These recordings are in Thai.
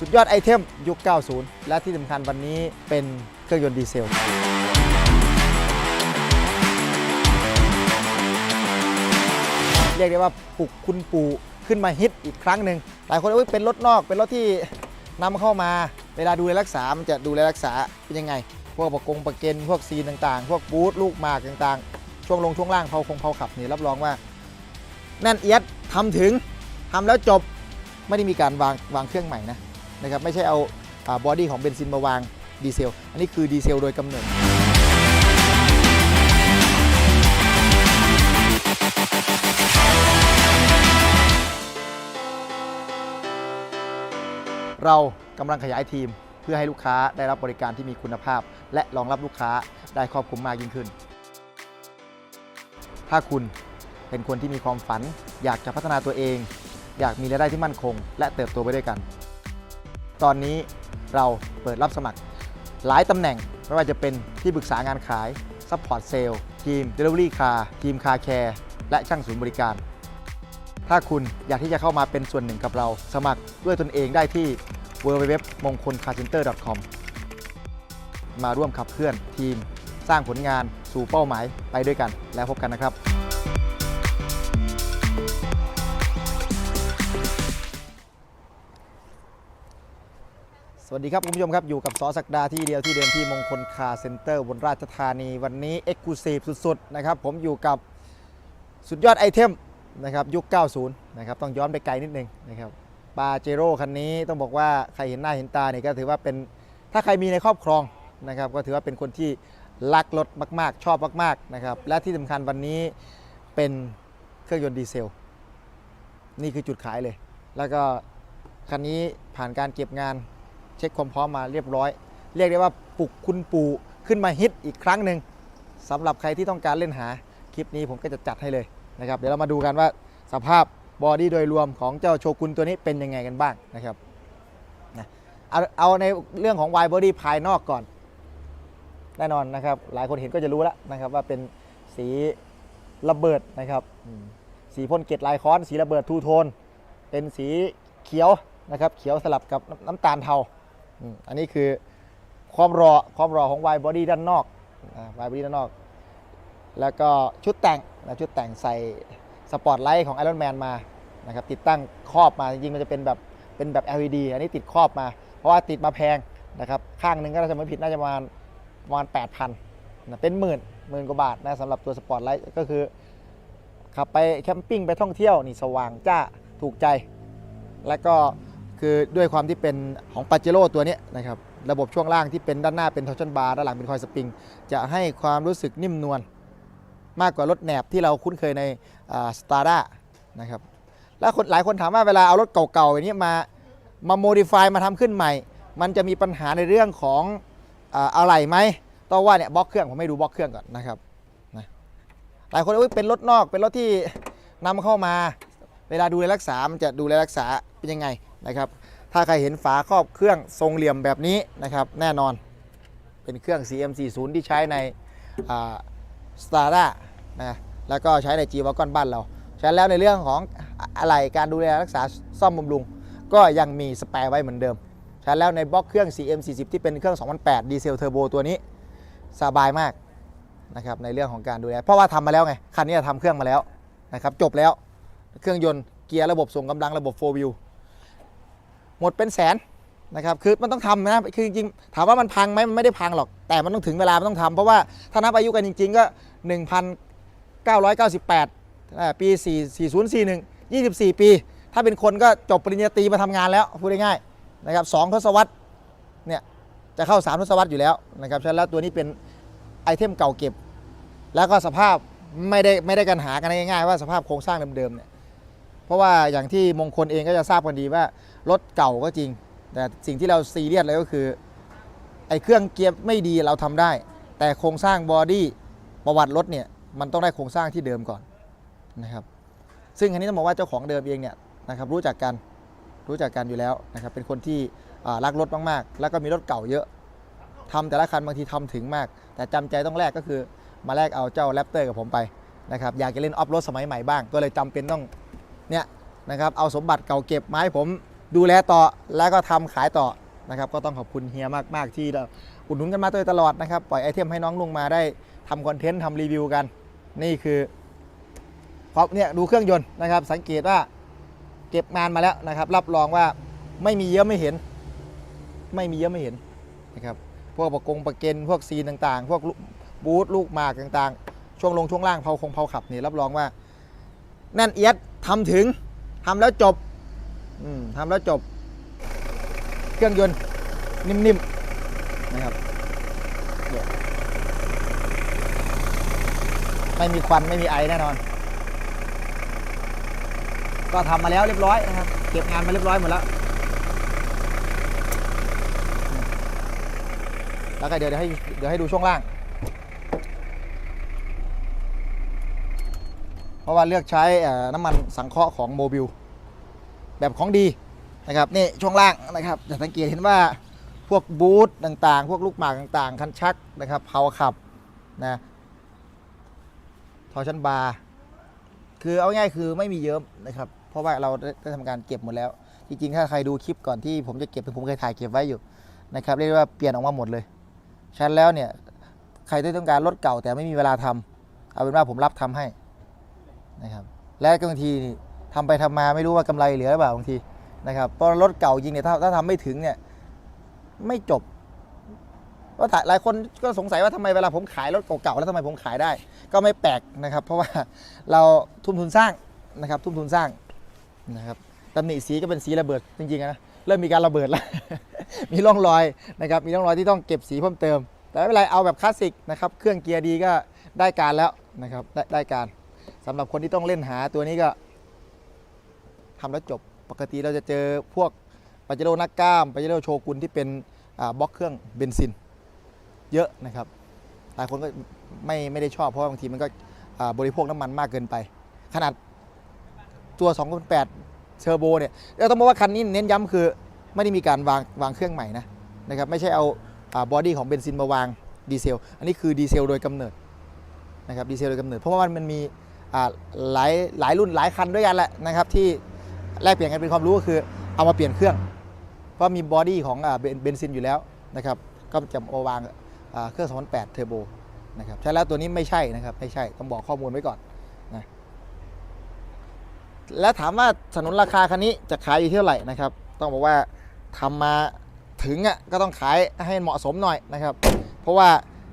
สุดยอดไอเทมยุค 90 และที่สำคัญวันนี้เป็นเครื่องยนต์ดีเซล เรียกได้ว่าปลุกคุณปู่ขึ้นมาฮิตอีกครั้งหนึ่งหลายคนเอ้ยเป็นรถนอก เป็นรถที่นำเข้ามาเวลาดูแลรักษา มันจะดูแลรักษาเป็นยังไง พวกประกงประเกนพวกซีนต่างๆ พวกบูทลูกหมากต่างๆ ช่วงลงช่วงล่างเผาคงเผาขับนี่รับรองว่าแน่นเอียดทำถึงทำแล้วจบไม่ได้มีการวางวางเครื่องใหม่นะ นะครับไม่ใช่เอาบอดี้ของเบนซินมาวางดีเซล อันนี้คือดีเซลโดยกำเนิดเรากำลังขยายทีมเพื่อให้ลูกค้าได้รับบริการที่มีคุณภาพ และรองรับลูกค้าได้ครอบคลุมมากยิ่งขึ้น ถ้าคุณเป็นคนที่มีความฝัน อยากจะพัฒนาตัวเอง อยากมีรายได้ที่มั่นคง และเติบโตไปด้วยกัน ตอนนี้เราเปิดรับสมัคร หลายตำแหน่งไม่ว่าจะเป็นที่ปรึกษางานขายซัพพอร์ตเซลล์ทีม Delivery Car ทีมคาแคร์และช่างศูนย์บริการ ถ้าคุณอยากที่จะเข้ามาเป็นส่วนหนึ่งกับเรา สมัครด้วยตนเองได้ที่ www มงคล c a r c e n t e r com มาร่วมขับเคลื่อนทีม สร้างผลงานสู่เป้าหมายไปด้วยกันแล้วพบกันนะครับ สวัสดีครับคุณผู้ชมครับ อยู่กับสอศักดาที่เดียวที่เดิมที่มงคลคาร์เซ็นเตอร์บนราชธานี วันนี้เอ็กซ์คลูซีฟสุด ๆ นะครับ ผมอยู่กับสุดยอดไอเทมนะครับยุค 90 นะครับ ต้องย้อนไปไกลนิดนึงนะครับปาเจโร่คันนี้ต้องบอกว่าใครเห็นหน้าเห็นตาเนี่ยก็ถือว่าเป็นถ้าใครมีในครอบครองนะครับก็ถือว่าเป็นคนที่รักรถมาก ๆ ชอบมากๆนะครับและที่สำคัญวันนี้เป็นเครื่องยนต์ดีเซล นี่คือจุดขายเลย แล้วก็คันนี้ผ่านการเก็บงาน เช็คความพร้อมมาเรียบร้อย เรียกได้ว่าปลุกคุณปู่ขึ้นมาฮิตอีกครั้งหนึ่งสำหรับใครที่ต้องการเล่นหาคลิปนี้ผมก็จะจัดให้เลยนะครับเดี๋ยวเรามาดูกันว่าสภาพบอดี้โดยรวมของเจ้าโชกุนตัวนี้เป็นยังไงกันบ้างนะครับนะเอาเอาในเรื่องของ Y body ภายนอกก่อน แน่นอนนะครับ หลายคนเห็นก็จะรู้แล้วนะครับว่าเป็นสีระเบิดนะครับ สีพ่นเกล็ดลายค้อน สีระเบิดทูโทน เป็นสีเขียวนะครับ เขียวสลับกับน้ำน้ำตาลเทา อืมอันนี้คือความรอความรอของ Y body ด้านนอกอ่า Y body ด้านนอก แล้วก็ชุดแต่งนะชุดแต่งใส่สปอตไลท์ของ Iron Man มานะครับติดตั้งครอบมาจริงๆมันจะเป็นแบบเป็นแบบ LED อันนี้ติดครอบมา เพราะว่าติดมาแพงนะครับข้างหนึ่งก็ถ้าจะไม่ผิดน่าจะประมาณประมาณ 8,000นะเป็นหมื่นหมื่นกว่าบาทนะสำหรับตัวสปอตไลท์ก็คือขับไปแคมปิ้งไปท่องเที่ยวนี่สว่างจ้าถูกใจ แล้วก็ คือด้วยความที่เป็นของปาเจโร่ตัวนี้นะครับระบบช่วงล่างที่เป็นด้านหน้าเป็นทอร์ชันบาร์ด้านหลังเป็นคอยสปริง จะให้ความรู้สึกนิ่มนวลมากกว่ารถแหนบที่เราคุ้นเคยในสตาร์ด้านะครับแล้วคนหลายคนถามว่าเวลาเอารถเก่าๆอย่างนี้มามาโมดิฟายมาทำขึ้นใหม่ มันจะมีปัญหาในเรื่องของอาอะไรไหมต้องว่าเนี่ยบล็อกเครื่องผมไม่ดูบล็อกเครื่องก่อนนะครับนะหลายคนเอ้ยเป็นรถนอกเป็นรถที่นำเข้ามา เวลาดูแลรักษา มันจะดูแลรักษาเป็นยังไง นะครับถ้าใครเห็นฝาครอบเครื่องทรงเหลี่ยมแบบนี้นะครับแน่นอนเป็นเครื่อง CM40 ที่ใช้ในสตาร์ด้านะแล้วก็ใช้ใน G w a g o n บ้านเราฉะนั้นแล้วในเรื่องของอะไรการดูแลรักษาซ่อมบำรุง ก็ยังมีสแปร์ไว้เหมือนเดิมฉะนั้นแล้วในบล็อกเครื่อง CM40 ที่เป็นเครื่อง 2008 ดีเซลเทอร์โบตัวนี้สบายมากนะครับในเรื่องของการดูแล เพราะว่าทำมาแล้วไง คันนี้ทำเครื่องมาแล้วนะครับจบแล้วเครื่องยนต์เกียร์ระบบส่งกำลังระบบ4 wheel หมดเป็นแสนนะครับคือมันต้องทำนะคือจริงๆถามว่ามันพังไหมมันไม่ได้พังหรอก แต่มันต้องถึงเวลามันต้องทำเพราะว่าถ้านับอายุกันจริง ๆ ก็ 1,998อ่าปี4 4041 24 ปี ถ้าเป็นคนก็จบปริญญาตรีมาทำงานแล้วพูดง่ายๆนะครับสองทศวรรษเนี่ยจะเข้า3ทศวรรษอยู่แล้วนะครับฉะนั้นแล้วตัวนี้เป็นไอเทมเก่าเก็บ แล้วก็สภาพไม่ได้ไม่ได้กันหากันง่ายๆว่าสภาพโครงสร้างเดิมๆเนี่ยเพราะว่าอย่างที่มงคลเองก็จะทราบกันดีว่า รถเก่าก็จริง แต่สิ่งที่เราซีเรียสเลยก็คือไอ้เครื่องเกียร์ไม่ดีเราทำได้ แต่โครงสร้างบอดี้ประวัติรถเนี่ยมันต้องได้โครงสร้างที่เดิมก่อนนะครับซึ่งอันนี้ต้องบอกว่าเจ้าของเดิมเองเนี่ยนะครับรู้จักกันรู้จักกันอยู่แล้วนะครับเป็นคนที่รักรถมากๆ แล้วก็มีรถเก่าเยอะทำแต่ละคันบางทีทำถึงมาก แต่จำใจต้องแลกก็คือมาแลกเอาเจ้าแรปเตอร์กับผมไปนะครับอยากจะเล่นออฟโรดสมัยใหม่บ้าง ก็เลยจำเป็นต้องเนี่ยนะครับเอาสมบัติเก่าเก็บมาให้ผม ดูแลต่อแล้วก็ทำขายต่อนะครับก็ต้องขอบคุณเฮียมากๆที่เราอุดหนุนกันมาโดยตลอดนะครับปล่อยไอเทมให้น้องลุงมาได้ทำคอนเทนต์ทำรีวิวกัน นี่คือเพราะเนี่ยดูเครื่องยนต์นะครับ สังเกตว่าเก็บงานมาแล้วนะครับ รับรองว่าไม่มีเยอะไม่เห็น ไม่มีเยอะไม่เห็นนะครับพวกประกงประเกนพวกซีนต่างๆ พวกลูกบูธลูกหมากต่างๆ ช่วงลงช่วงล่างเผาคงเผาขับนี่รับรองว่าแน่นเอียดทำถึงทำแล้วจบ อืมทำแล้วจบ เครื่องยนต์นิ่มๆนะครับไม่มีควันไม่มีไอแน่นอน ก็ทำมาแล้วเรียบร้อยนะครับ เก็บงานมาเรียบร้อยหมดแล้ว แล้วก็เดี๋ยวให้เดี๋ยวให้ดูช่วงล่าง เพราะว่าเลือกใช้น้ำมันสังเคราะห์ของโมบิล แบบของดีนะครับนี่ช่วงล่างนะครับจะสังเกตเห็นว่าพวกบูทต่างๆ พวกลูกหมากต่างๆ คันชักนะครับเพาขับนะทอชันบาร์คือเอาง่ายคือไม่มีเยิ้มนะครับ เพราะว่าเราได้ทำการเก็บหมดแล้ว จริงๆ ถ้าใครดูคลิปก่อนที่ผมจะเก็บผมเคยถ่ายเก็บไว้อยู่นะครับเรียกว่าเปลี่ยนออกมาหมดเลยฉะนั้นแล้วเนี่ยใครที่ต้องการรถเก่าแต่ไม่มีเวลาทำเอาเป็นว่าผมรับทำให้นะครับและบางทีนี่ ทำไปทำมาไม่รู้ว่ากำไรเหลือหรือเปล่าบางทีนะครับเพราะรถเก่าจริงเนี่ยถ้าถ้าทำไม่ถึงเนี่ยไม่จบก็หลายคนก็สงสัยว่าทำไมเวลาผมขายรถเก่าๆแล้วทำไมผมขายได้ ก็ไม่แปลกนะครับ เพราะว่าเราทุ่มทุนสร้างนะครับ ทุ่มทุนสร้างนะครับตำหนิสีก็เป็นสีระเบิดจริงๆนะเริ่มมีการระเบิดแล้ว มีร่องรอยนะครับ มีร่องรอยที่ต้องเก็บสีเพิ่มเติม แต่ไม่เป็นไรเอาแบบคลาสสิกนะครับ เครื่องเกียร์ดีก็ได้การแล้วนะครับ ได้ได้การสำหรับคนที่ต้องเล่นหาตัวนี้ก็ ทำแล้วจบปกติเราจะเจอพวกปาเจโร่นักกล้ามปาเจโร่โชกุนที่เป็นบล็อกเครื่องเบนซิน เยอะนะครับหลายคนก็ไม่ไม่ได้ชอบเพราะว่าบางทีมันก็บริโภคน้ำมันมากเกินไป ขนาดตัว2 0 8เทอร์โบเนี่ยเราต้องบอกว่าคันนี้เน้นย้ำคือไม่ได้มีการวางวางเครื่องใหม่นะนะครับไม่ใช่เอาบอดี้ของเบนซินมาวางดีเซล อันนี้คือดีเซลโดยกำเนิดนะครับดีเซลโดยกำเนิด เพราะว่ามันมีหลายหลายรุ่นหลายคันด้วยกันแหละนะครับที่ แลกเปลี่ยนกันเป็นความรู้ก็คือเอามาเปลี่ยนเครื่อง เพราะมีบอดี้ของเบนเบนซินอยู่แล้วนะครับก็จะเอาวางเครื่อง2008เทอร์โบนะครับใช่แล้วตัวนี้ไม่ใช่นะครับไม่ใช่ต้องบอกข้อมูลไว้ก่อนนะแล้วถามว่าสนุนราคาคันนี้จะขายอยู่เท่าไหร่นะครับ ต้องบอกว่าทำมาถึงอะก็ต้องขายให้เหมาะสมหน่อยนะครับ เพราะว่า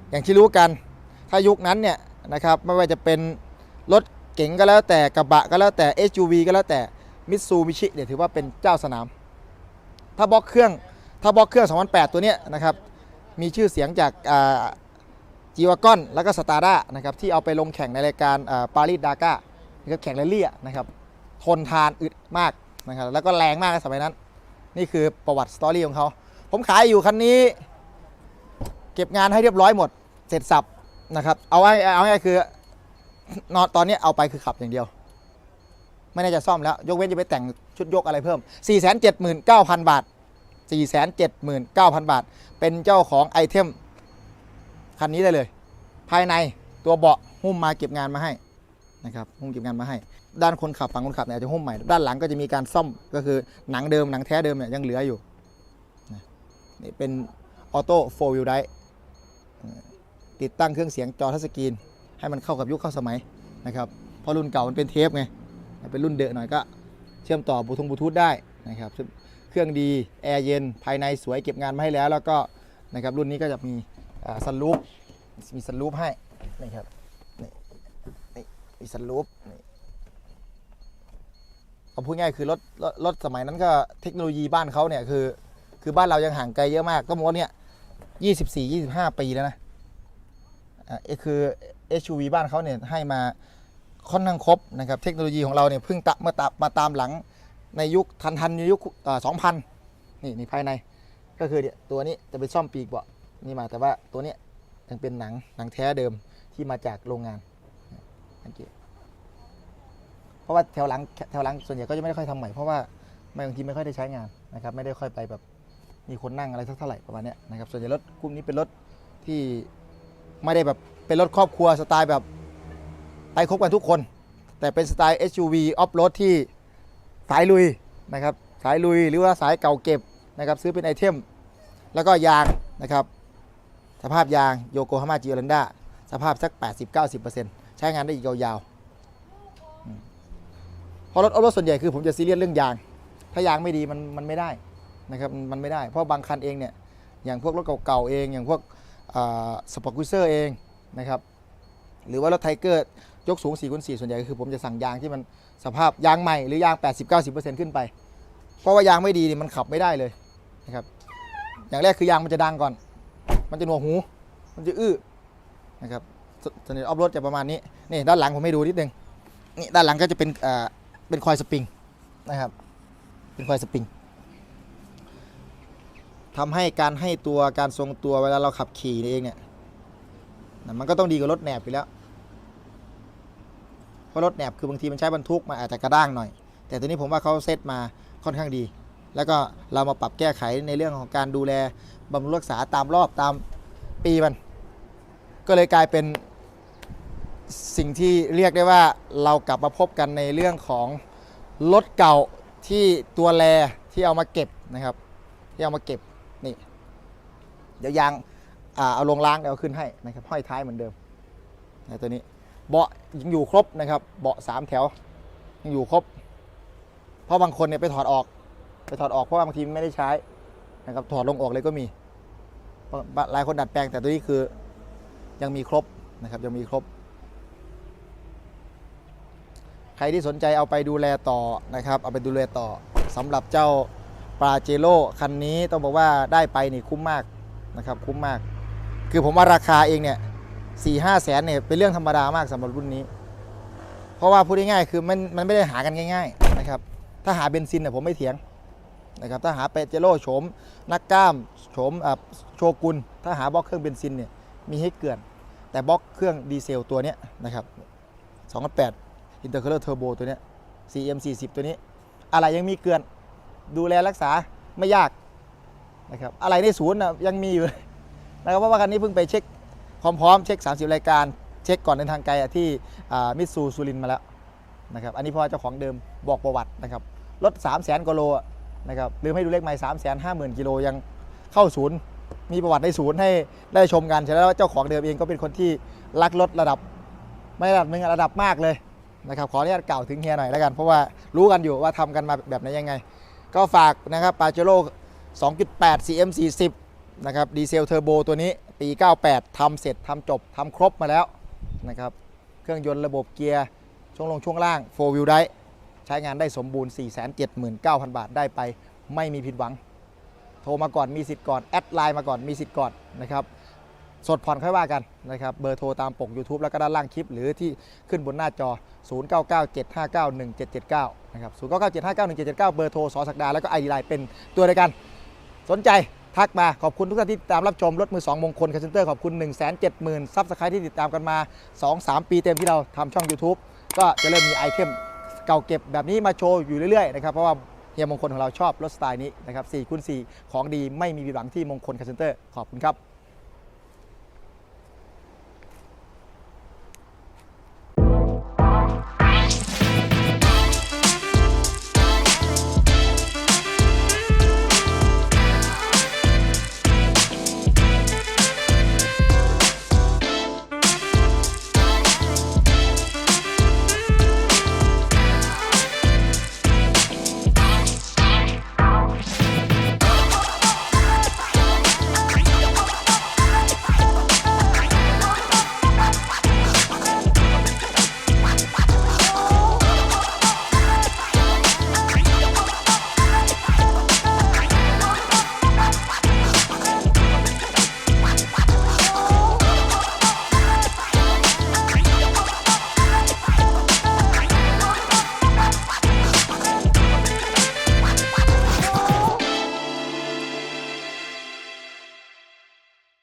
อย่างที่รู้กัน ถ้ายุคนั้นเนี่ยนะครับไม่ว่าจะเป็นรถเก๋งก็แล้วแต่กระบะก็แล้วแต่ SUV ก็แล้วแต่ มิตซูบิชิเนี่ยถือว่าเป็นเจ้าสนาม ถ้าบล็อกเครื่องถ้าบล็อกเครื่อง 2008 ตัวเนี้ยนะครับมีชื่อเสียงจากจีวากอนแล้วก็สตาร์ด้านะครับที่เอาไปลงแข่งในรายการปารีสดาก้านะครับแข่งแรลลี่นะครับทนทานอึดมากนะครับแล้วก็แรงมากในสมัยนั้น นี่คือประวัติสตอรี่ของเขาผมขายอยู่คันนี้ เก็บงานให้เรียบร้อยหมด เสร็จสับนะครับเอาไว้เอาไว้คือ นอนตอนนี้เอาไปคือขับอย่างเดียว ไม่น่าจะซ่อมแล้ว ยกเว้นจะไปแต่งชุดยกอะไรเพิ่ม 479,000 บาท 479,000 บาท เป็นเจ้าของไอเทมคันนี้ได้เลย ภายในตัวเบาะหุ้มมาเก็บงานมาให้นะครับหุ้มเก็บงานมาให้ ด้านคนขับฝั่งคนขับเนี่ยจะหุ้มใหม่ ด้านหลังก็จะมีการซ่อมก็คือหนังเดิมหนังแท้เดิมเนี่ยยังเหลืออยู่นี่เป็นออโต้โฟลวิลไดติดตั้งเครื่องเสียงจอทัชสกรีน ให้มันเข้ากับยุคเข้าสมัยนะครับเพราะรุ่นเก่ามันเป็นเทปไง เป็นรุ่นเดอะหน่อยก็เชื่อมต่อบลูทูธบลูทูธได้นะครับเครื่องดีแอร์เย็นภายในสวยเก็บงานมาให้แล้ว แล้วก็นะครับรุ่นนี้ก็จะมีสันลูปมีสันลูปให้นะครับนี่นี่มีสันลูปนี่เอาพูดง่ายคือรถรถสมัยนั้นก็เทคโนโลยีบ้านเขาเนี่ยคือ คือบ้านเรายังห่างไกลเยอะมากก็บอกว่าเนี่ยยี่สิบสี่ยี่สิบห้าปีแล้วนะอ่าเอคือ SUV บ้านเขาเนี่ยให้มา ค่อนข้างครบนะครับเทคโนโลยีของเราเนี่ยเพิ่งตะมาตามาตามหลังในยุคทันทันในยุคสองพันนี่นี่ภายในก็คือเนี่ยตัวนี้จะเป็นซ่อมปีกเบาะนี่มาแต่ว่าตัวนี้ยังเป็นหนังหนังแท้เดิมที่มาจากโรงงานสังเกตเพราะว่าแถวหลังแถวหลังส่วนใหญ่ก็จะไม่ได้ค่อยทำใหม่เพราะว่าไม่บางทีไม่ค่อยได้ใช้งานนะครับไม่ได้ค่อยไปแบบมีคนนั่งอะไรสักเท่าไหร่ประมาณนี้นะครับส่วนใหญ่รถกลุ่มนี้เป็นรถที่ไม่ได้แบบเป็นรถครอบครัวสไตล์แบบ ไปคบกันทุกคน แต่เป็นสไตล์ SUV ออฟโรดที่สายลุยนะครับสายลุยหรือว่าสายเก่าเก็บนะครับซื้อเป็นไอเทม แล้วก็ยางนะครับสภาพยางโยโกฮาม่าจิโอลันดาสภาพสัก 80-90%ใช้งานได้อีกยาวๆพอืมเพราะรถรถส่วนใหญ่คือผมจะซีเรียสเรื่องยาง ถ้ายางไม่ดีมันมันไม่ได้นะครับมันไม่ได้เพราะบางคันเองเนี่ยอย่างพวกรถเก่าๆเอง อย่างพวกสปอร์ตกุเซอร์เองนะครับหรือว่ารถไทเกอร์ ยกสูง4คูณ4ส่วนใหญ่ก็คือผมจะสั่งยางที่มันสภาพยางใหม่หรือยาง 80-90%ขึ้นไป เพราะว่ายางไม่ดีนี่มันขับไม่ได้เลยนะครับอย่างแรกคือยางมันจะดังก่อน มันจะหนวกหู มันจะอื้อนะครับสนิทออฟรถจะประมาณนี้นี่ด้านหลังผมให้ดูนิดนึงนี่ด้านหลังก็จะเป็นเอ่อเป็นคอยสปริงนะครับเป็นคอยสปริงทำให้การให้ตัวการทรงตัวเวลาเราขับขี่เองเนี่ยมันก็ต้องดีกว่ารถแหนบอยู่แล้ว เพราะรถแหนบคือบางทีมันใช้บรรทุกมันอาจจะกระด้างหน่อย แต่ตัวนี้ผมว่าเขาเซตมาค่อนข้างดี แล้วก็เรามาปรับแก้ไขในเรื่องของการดูแลบำรุงรักษาตามรอบตามปีมัน ก็เลยกลายเป็นสิ่งที่เรียกได้ว่าเรากลับมาพบกันในเรื่องของรถเก่าที่ตัวแลที่เอามาเก็บนะครับ ที่เอามาเก็บนี่เดี๋ยวยางอเอาลงล้างเดี๋ยวขึ้นให้นะครับห้อยท้ายเหมือนเดิมนะตัวนี้ เบาะยังอยู่ครบนะครับ เบาะสามแถวยังอยู่ครบ เพราะบางคนเนี่ยไปถอดออก ไปถอดออกเพราะาบางทีไม่ได้ใช้นะครับถอดลงออกเลยก็มีหลายคนดัดแปลงแต่ตัวนี้คือยังมีครบนะครับยังมีครบ ใครที่สนใจเอาไปดูแลต่อนะครับ เอาไปดูแลต่อสำหรับเจ้าปาเจโร่คันนี้ต้องบอกว่าได้ไปนี่คุ้มมากนะครับ คุ้มมาก คือผมว่าราคาเองเนี่ย สี่ห้าแสนเนี่ยเป็นเรื่องธรรมดามากสำหรับรุ่นนี้ เพราะว่าพูดง่ายๆคือมันมันไม่ได้หากันง่ายๆนะครับถ้าหาเบนซินเนี่ยผมไม่เถียงนะครับถ้าหาเปเจโร่โฉมนักกล้ามโฉมโชกุนถ้าหาบล็อกเครื่องเบนซินเนี่ยมีให้เกลื่อน แต่บล็อกเครื่องดีเซลตัวเนี้ยนะครับ2.8 Intercooler Turbo ตัวเนี้ย CM40 ตัวนี้ อะไรยังมีเกลื่อนดูแลรักษาไม่ยากนะครับอะไรในศูนย์นะยังมีอยู่นะครับเพราะว่าคันนี้เพิ่งไปเช็ค พร้อมเช็ค 30 รายการ เช็คก่อนเดินทางไกลที่มิตซูซูรินมาแล้วนะครับอันนี้เพราะว่าเจ้าของเดิมบอกประวัตินะครับรถ 3 0 0 0 0 0กว่าโลนะครับลืมให้ดูเลขไมล์3 5 0 0 0 0กิโลยังเข้าศูนย์ มีประวัติในศูนย์ให้ได้ชมกันฉะนั้นแล้วเจ้าของเดิมเองก็เป็นคนที่รักรถระดับ ไม่ระดับหนึ่งระดับมากเลยนะครับขออนุญาตกล่าวถึงเฮียหน่อยแล้วกัน เพราะว่ารู้กันอยู่ว่าทำกันมาแบบไหนยังไง ก็ฝากนะครับปาเจโร่2.8 CM40 นะครับดีเซลเทอร์โบตัวนี้ ปี 98ทำเสร็จทำจบทำครบมาแล้วนะครับ เครื่องยนต์ระบบเกียร์ ช่วงลงช่วงล่าง 4 w h e e l ใช้งานได้สมบูรณ์ 479,000 บาทได้ไป ไม่มีผิดหวัง โทรมาก่อนมีสิทธิ์ก่อน แอดไลน์มาก่อนมีสิทธิ์ก่อนนะครับสดผ่อนค่อยว่ากันนะครับเบอร์โทรตามปก YouTube แล้วก็ด้านล่างคลิป หรือที่ขึ้นบนหน้าจอ 0997591779 นะครับ 0997591779 เบอร์โทรสอสักดา แล้วก็ไอดีไลน์เป็นตัวเดียวกัน สนใจ ทักมาขอบคุณทุกท่านที่ติดตามรับชมรถมือ 2 มงคลคาเซนเตอร์ขอบคุณ 1 7 0 0 0 0ซับสไครต์ที่ติดตามกันมา 2-3 ปีเต็มที่เราทำช่อง YouTube ก็จะเริ่มมีไอเทมเก่าเก็บแบบนี้มาโชว์อยู่เรื่อยๆนะครับเพราะว่าเฮียมงคลของเราชอบรถสไตล์นี้นะครับ4คูณ4ของดีไม่มีผิดหวังที่มงคลคาเซนเตอร์ขอบคุณครับ